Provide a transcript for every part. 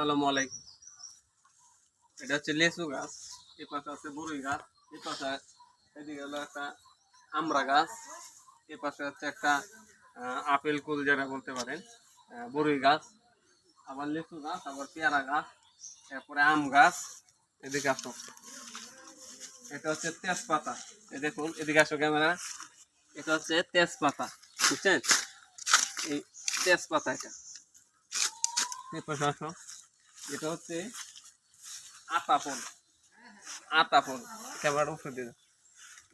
আসসালামু আলাইকুম। এটা হচ্ছে লেচু গাছ, এ পাশে আছে বরুই গাছ, এ পাশে এদিকে হলো একটা আমড়া গাছ, এ পাশে হচ্ছে একটা আপেল কুল যেটা বলতে পারেন বরুই গাছ, আবার লেচু গাছ, আবার পেয়ারা গাছ, এরপরে আম গাছ, এদিকে আসো। এটা হচ্ছে তেজপাতা এই দেখুন, এদিকে আসো ক্যামেরা, এটা হচ্ছে তেজপাতা, বুঝছেন? এই তেজপাতা এটা। এই পাশে আসো। এটা হচ্ছে আতা ফল আতা ফল ক্যামেরাটা উপরে দিয়ে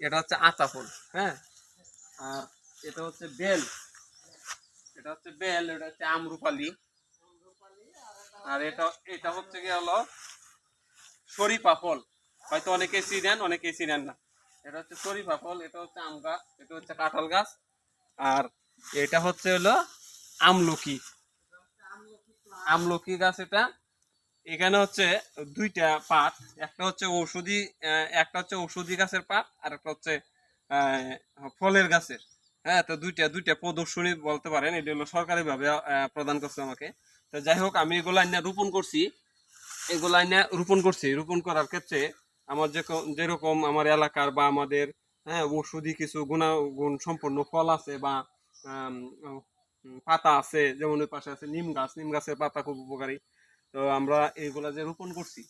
এটা হচ্ছে আতা ফল হ্যাঁ আর এটা হচ্ছে বেল এটা হচ্ছে বেল এটা হচ্ছে আমরুপালি আর এটা এটা হচ্ছে কি হলো শরীফা ফল হয়তো অনেকে চিনেন অনেকে চিনেন না এটা হচ্ছে শরীফা ফল এটা হচ্ছে আম গাছ এটা হচ্ছে কাঁঠাল গাছ আর এটা হচ্ছে হলো আমলকি আমলকি গাছ এটা এখানে হচ্ছে দুইটা পাট একটা হচ্ছে ঔষধি একটা হচ্ছে ঔষধি গাছের পাট আর একটা হচ্ছে ফলের গাছের। হ্যাঁ তো দুইটা দুইটা প্রদর্শনী বলতে পারেন, এটা হলো সরকারি ভাবে প্রদান করছে আমাকে। তো যাই হোক, আমি এগুলো আইনা রোপণ করছি। এগুলো আইনা রোপণ করছি। রোপণ করার ক্ষেত্রে আমার যে যেরকম আমার এলাকার বা আমাদের হ্যাঁ ঔষধি কিছু গুণাগুণ সম্পন্ন ফল আছে বা পাতা আছে, যেমন ওই পাশে আছে নিম গাছ। নিম গাছের পাতা খুব উপকারী। তো আমরা এইগুলা যে রোপণ করছি,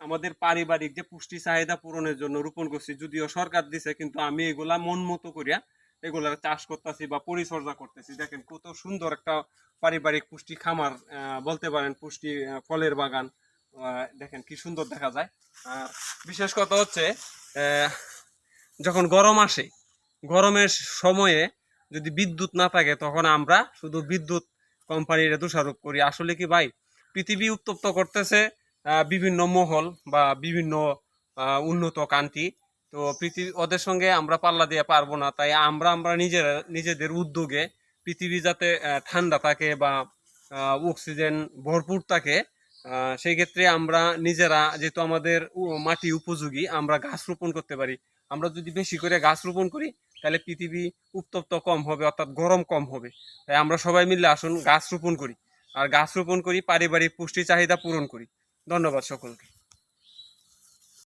আমাদের পারিবারিক যে পুষ্টি চাহিদা পূরণের জন্য রোপণ করছি, যদিও সরকার দিছে, কিন্তু আমি এগুলা মন মতো করিয়া এগুলার চাষ করতেছি বা পরিচর্যা করতেছি। দেখেন কত সুন্দর একটা পারিবারিক পুষ্টি খামার বলতে পারেন পুষ্টি ফলের বাগান দেখেন কি সুন্দর দেখা যায়। আর বিশেষ কথা হচ্ছে যখন গরম আসে, গরমের সময়ে যদি বিদ্যুৎ না থাকে, তখন আমরা শুধু বিদ্যুৎ কোম্পানির দোষারোপ করি। আসলে কি ভাই? পৃথিবী উত্তপ্ত করতেছে বিভিন্ন মহল বা বিভিন্ন উন্নত কান্তি। তো পৃথিবী, ওদের সঙ্গে আমরা পাল্লা দিয়ে পারব না। তাই আমরা আমরা নিজেরা, নিজেদের উদ্যোগে পৃথিবী যাতে ঠান্ডা থাকে বা অক্সিজেন ভরপুর থাকে সেই ক্ষেত্রে আমরা নিজেরা যেহেতু আমাদের মাটি উপযোগী, আমরা গাছ রোপণ করতে পারি। আমরা যদি বেশি করে গাছ রোপণ করি, তাহলে পৃথিবী উত্তপ্ত কম হবে, অর্থাৎ গরম কম হবে। তাই আমরা সবাই মিলে আসুন গাছ রোপণ করি। আর গাছ রোপণ করি পারিবারিক পুষ্টি চাহিদা পূরণ করি। ধন্যবাদ সকলকে।